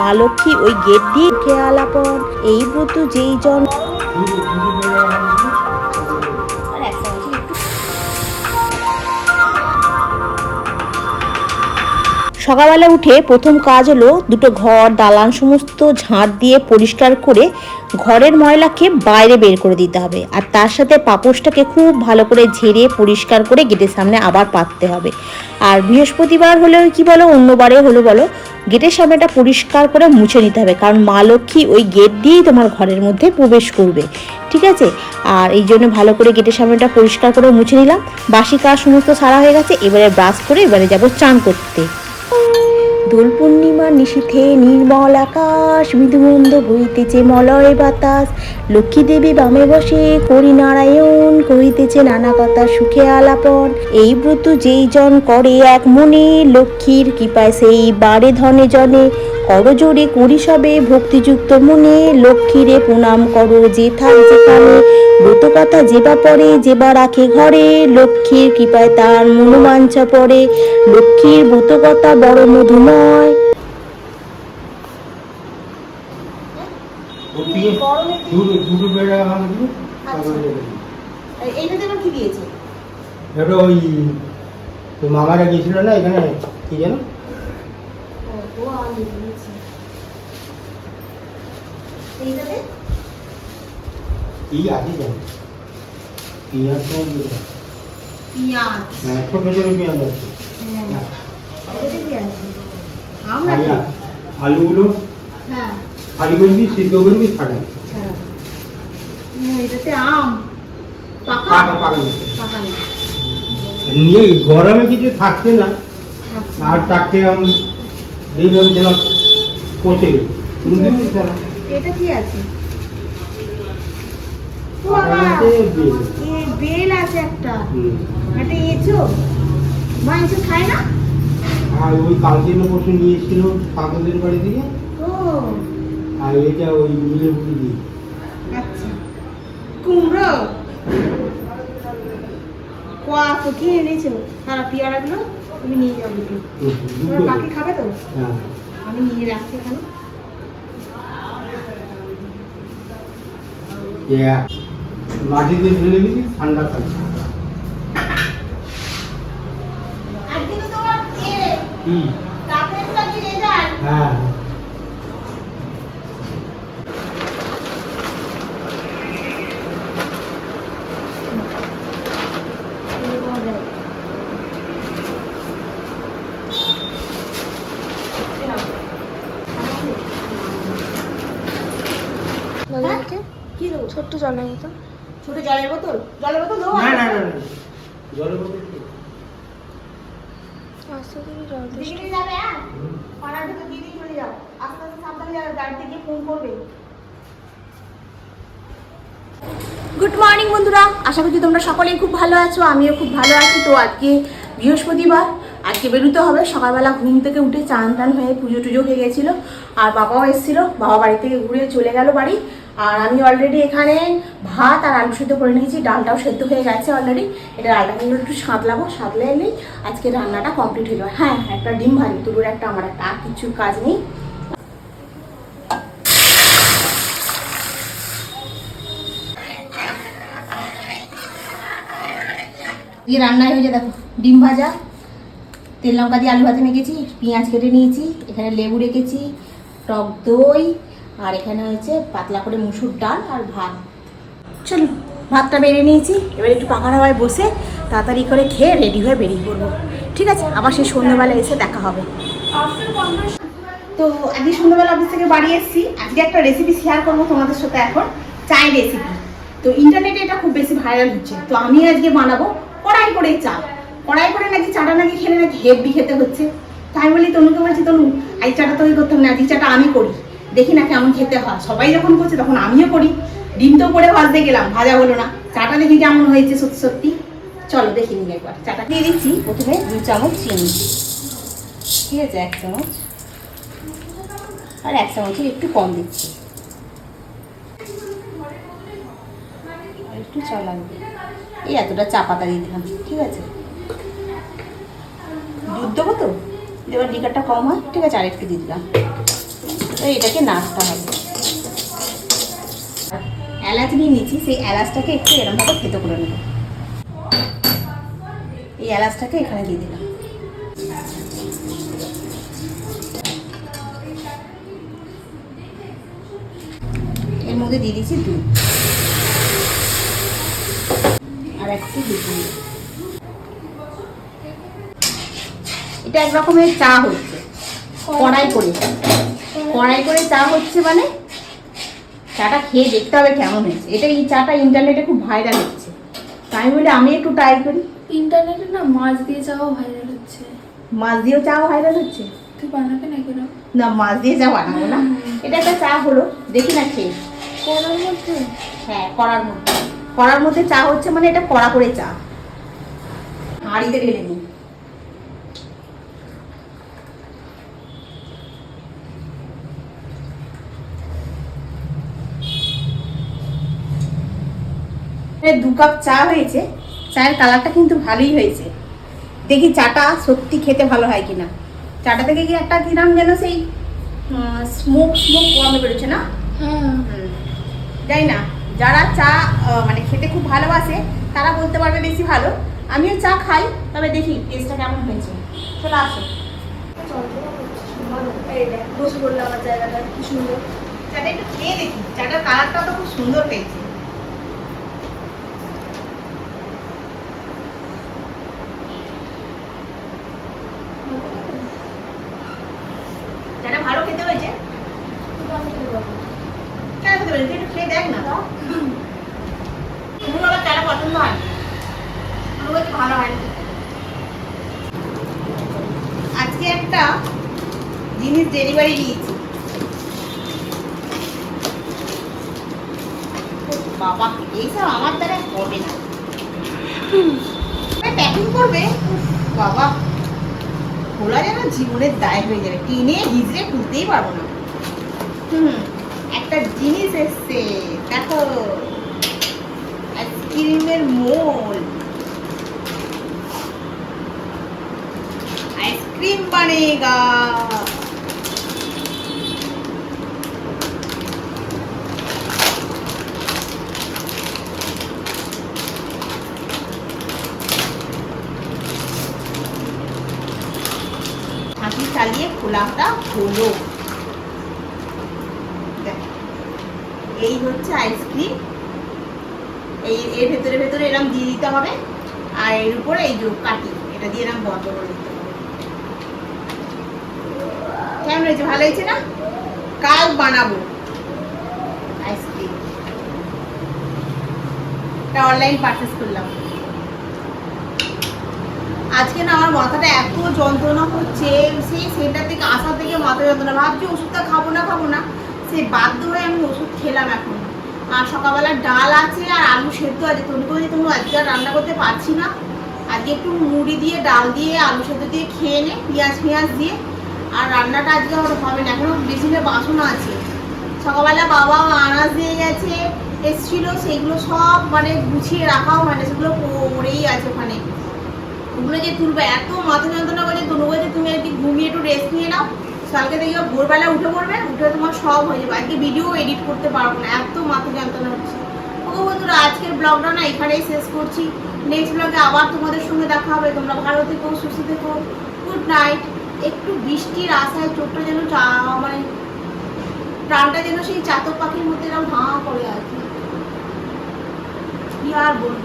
মা লক্ষ্মী ওই গেট দিয়ে খেয়াল আপন। এই ব্রত যেই জন সকালবেলা উঠে প্রথম কাজ হলো দুটো ঘর, দালান সমস্ত ঝাঁট দিয়ে পরিষ্কার করে ঘরের ময়লাকে বাইরে বের করে দিতে হবে। আর তার সাথে পাপোশটাকে খুব ভালো করে ঝেড়ে পরিষ্কার করে গেটের সামনে আবার পাততে হবে। আর বৃহস্পতিবার হলেও কি বলো, অন্যবারে হলো বলো, গেটের সামনেটা পরিষ্কার করে মুছে নিতে হবে, কারণ মা লক্ষ্মী ওই গেট দিয়েই তোমার ঘরের মধ্যে প্রবেশ করবে। ঠিক আছে? আর এই জন্য ভালো করে গেটের সামনেটা পরিষ্কার করে মুছে নিলাম। বাসি কাজ সমস্ত সারা হয়ে গেছে, এবারে ব্রাশ করে এবারে যাব চান করতে। দোল পূর্ণিমা নিশীথে নির্মল আকাশ মৃদুমন্দ বইতেছে মলয় বাতাস। লক্ষ্মী দেবী বামে বসে করি নারায়ণ করিতেছে নানা কথা সুখে আলাপন। এই ব্রত যেই জন করে এক মনে, লক্ষ্মীর কৃপায় সেই বারে ধনে জনে। করজোরে করি সবে ভক্তিযুক্ত মনে লক্ষ্মীরে প্রণাম করো যে থাক যেখানে ব্রত কথা যেবা পরে যেবা রাখে ঘরে লক্ষ্মীর কৃপায় তার মনোবাঞ্ছা পড়ে। লক্ষ্মীর ব্রত কথা বড় মধুময় এটা ওই মামারা গেছিল না এখানে? কি যেন? এইটাতে পেঁয়াজ। তো পেঁয়াজ হ্যাঁ। ছোট ছোট পেঁয়াজ। আছে আলুগুলো হ্যাঁ। খালি করবি সিদ্ধ করবি ছাড়া। এটাতে আম। পাকা? পাকা পাকা পাকা না নিয়ে গরমে কিছু থাকছে না। আচ্ছা। আর তাকে আমি এইভাবে পচে তুমি দেখবি তারা এটা কি আছে? বেল। আছে একটা। একটা এঁচো? মা এঁচো খায় না? আর ওই কালকে না পরশু নিয়ে এসেছিল কাকাদের বাড়ি থেকে। ও। আর এটা ওই মিলে বুঝি দিয়ে। আচ্ছা। কুমড়ো? কোয়া তো কি এনেছো সারা পেয়ারাগুলো তুমি নিয়ে তোমার কাকি খাবে তো? হ্যাঁ। আমি নিয়ে রাখছি এখানে। Yeah. মাটিতে ফেলে দিবি ঠান্ডা থাকবে। হ্যাঁ দাদাকে কি দেবো ছোট্ট জলের মতো ছোট জলের বোতল? জলের বোতল দেবো না না না জলের বোতল আস্তে করে জল দিস যাবে হ্যাঁ? পাড়ার ভিতর দিদি চলে যাও আস্তে আস্তে সাবধানে যাবে গাড়িতে গিয়ে ফোন করবে। গুড মর্নিং বন্ধুরা। আশা করছি তোমরা সকলেই খুব ভালো আছো আমিও খুব ভালো আছি। তো আজকে বৃহস্পতিবার আজকে বেরোতে হবে। সকালবেলা ঘুম থেকে উঠে চান টান হয়ে পুজো টুজো হয়ে গেছিল। আর বাবাও এসেছিল বাবা বাড়ি থেকে ঘুরে চলে গেল বাড়ি। আর আমি অলরেডি এখানে ভাত আর আলু সেদ্ধ করে নিয়েছি, ডালটাও সেদ্ধ হয়ে গেছে অলরেডি এটা ডালটা কিন্তু একটু সাঁতলাবো, সাঁতলে এলেই আজকে রান্নাটা কমপ্লিট হয়ে যাবে। হ্যাঁ একটা ডিম ভাজি তুলুর একটা আমার একটা, আর কিছু কাজ নেই। দিয়ে রান্না হয়ে যায় দেখো, ডিম ভাজা, তেল লঙ্কা দিয়ে আলু ভাজা মেখেছি, পেঁয়াজ কেটে নিয়েছি, এখানে লেবু রেখেছি, টক দই আর এখানে হয়েছে পাতলা করে মুসুর ডাল আর ভাত। চলো, ভাতটা বেরিয়ে নিয়েছি। এবার একটু পাখার হাওয়ায় বসে তাড়াতাড়ি করে খেয়ে রেডি হয়ে বেরিয়ে পড়ব। ঠিক আছে, আবার সেই সন্ধ্যাবেলা এসে দেখা হবে। তো আজকে সন্ধ্যাবেলা অফিস থেকে বাড়ি এসেছি। আজকে একটা রেসিপি শেয়ার করব তোমাদের সাথে এখন, চাই রেসিপি তো ইন্টারনেটে এটা খুব বেশি ভাইরাল হচ্ছে। তো আমি আজকে বানাবো কড়াই করে চা কড়াই করে নাকি চাটা নাকি খেলে নাকি হেভি খেতে হচ্ছে। তাই বলি তনুকে বলছি, তনু এই চাটা তৈরি করতাম না আজকে চাটা আমি করি। দেখি না কেমন খেতে হয়। সবাই যখন করছে তখন আমিও করি। ডিম তো করে ভাজতে গেলাম, ভাজা হলো না। চাটা দেখি কেমন হয়েছে সত্যি সত্যি। চলো দেখি নিই একবার। চাটা দিয়ে দিচ্ছি, প্রথমে দু চামচ চিনি। ঠিক আছে, এক চামচ। আর এক চামচের একটু কম দিচ্ছি। একটু চা এই এতটা চা পাতা দিয়ে দিলাম, ঠিক আছে। দুধ দেবো তো? এবার লিকারটা কম হয়, ঠিক আছে আর একটু দিয়ে দিলাম। এটাকে নাড়তে হবে। এলাচ নিয়ে নিচ্ছি, সেই এলাচটাকে একটু এরমভাবে খেতে করে নেব। এই এলাচটাকে এখানে দিয়ে দিলাম। এর মধ্যে দিয়ে দিচ্ছি দুধ। আর একটু দুধ এটা এক রকমের চা হচ্ছে। কড়াই করে কড়াই করে চা হচ্ছে মানে চাটা খেয়ে দেখতে হবে কেমন হয়েছে। এটা এই চাটা ইন্টারনেটে খুব ভাইরাল হচ্ছে। তাই বলে আমি একটু ট্রাই করি। ইন্টারনেটে না মাছ দিয়ে চাও ভাইরাল হচ্ছে। মাছ দিয়েও চা ভাইরাল হচ্ছে? তুই বানাবে না না মাছ দিয়ে চা বানাবো না। এটা একটা চা হলো দেখি না খেয়ে। করার মধ্যে? হ্যাঁ কড়ার মধ্যে। কড়ার মধ্যে চা হচ্ছে মানে এটা কড়া করে চা। হাঁড়িতে ঢেলে নিই এখানে দু কাপ চা হয়েছে। চায়ের কালারটা কিন্তু ভালোই হয়েছে। দেখি চাটা সত্যি খেতে ভালো হয় কিনা। চাটা থেকে কি একটা কিরাম যেন সেই স্মোক স্মোক গন্ধ বেরোচ্ছে না? হ্যাঁ। যাই না। যারা চা মানে খেতে খুব ভালোবাসে তারা বলতে পারবে বেশি ভালো। আমিও চা খাই তবে দেখি টেস্টটা কেমন হয়েছে। চলে আসো। বসে পড়লে আমার জায়গাটা কি সুন্দর। চাটা একটু খেয়ে দেখি। চাটার কালারটা তো খুব সুন্দর পেয়েছে চাটা ভালো খেতে হয়েছে কেন খেতে হয়েছে একটু খেয়ে দেখ না তুমি আবার চাটা পছন্দ হয় আমার ভালো হয় আজকে একটা জিনিস ডেলিভারি নিয়েছি। বাবা, এইসব আমার দ্বারা হবে না। প্যাকিং করবে বাবা। খোলা যেন জীবনের দায় হয়ে যাবে। টিনে হিজড়ে খুলতেই পারব না। হুম, একটা জিনিস এসছে, দেখো। আইসক্রিমের মোল आइसक्रीम बनेगा হাতি চালিয়ে খোলাটা হলো দেখ, এই হচ্ছে আইসক্রিম এই, এর ভেতরে ভেতরে এরকম দিয়ে দিতে হবে। আর এর উপরে এই যে কাটি, এটা দিয়ে এরকম বন্ধ করে দিতে হবে। কেমন হয়েছে? ভালো হয়েছে না? কাল বানাবো। আইসক্রিম এটা অনলাইন পারচেস করলাম। আজকে না আমার মাথাটা এত যন্ত্রণা হচ্ছে সেই সেন্টার থেকে আসা থেকে মাথা যন্ত্রণা। ভাবছি ওষুধটা খাব না খাব না। সে বাধ্য হয়ে আমি ওষুধ খেলাম এখন। আর সকালবেলা ডাল আছে আর আলু সেদ্ধ আছে। তুমি তো তুমি আজকে আর রান্না করতে পারছি না। আজকে একটু মুড়ি দিয়ে, ডাল দিয়ে, আলু সেদ্ধ দিয়ে খেয়ে নে, পেঁয়াজ পেঁয়াজ দিয়ে। আর রান্নাটা আজকে আমার হবে না, এখনও বেসিনে বাসন আছে। সকালবেলা বাবা আনাজ দিয়ে গেছে, এসছিল, সেগুলো সব মানে গুছিয়ে রাখাও মানে সেগুলো পড়েই আছে ওখানে। ওগুলো যে তুলবে, এত মাথা যন্ত্রণা করছে তনু বলছে তুমি একটু ঘুমিয়ে একটু রেস্ট নিয়ে নাও। কালকে দেখবে ভোরবেলা উঠে পড়বে, উঠে তোমার সব হয়ে যাবে। আজকে ভিডিও এডিট করতে পারব না, এত মাথা যন্ত্রণা হচ্ছে। ওকে বন্ধুরা, আজকের ব্লগটা না এখানেই শেষ করছি। নেক্সট ব্লগে আবার তোমাদের সঙ্গে দেখা হবে। তোমরা ভালো থেকো, সুস্থ থেকো। গুড নাইট একটু বৃষ্টির আশায় চোখটা যেন চা মানে প্রাণটা যেন সেই চাতক পাখির মধ্যে এরকম হাঁ করে আছে কি আর বলব?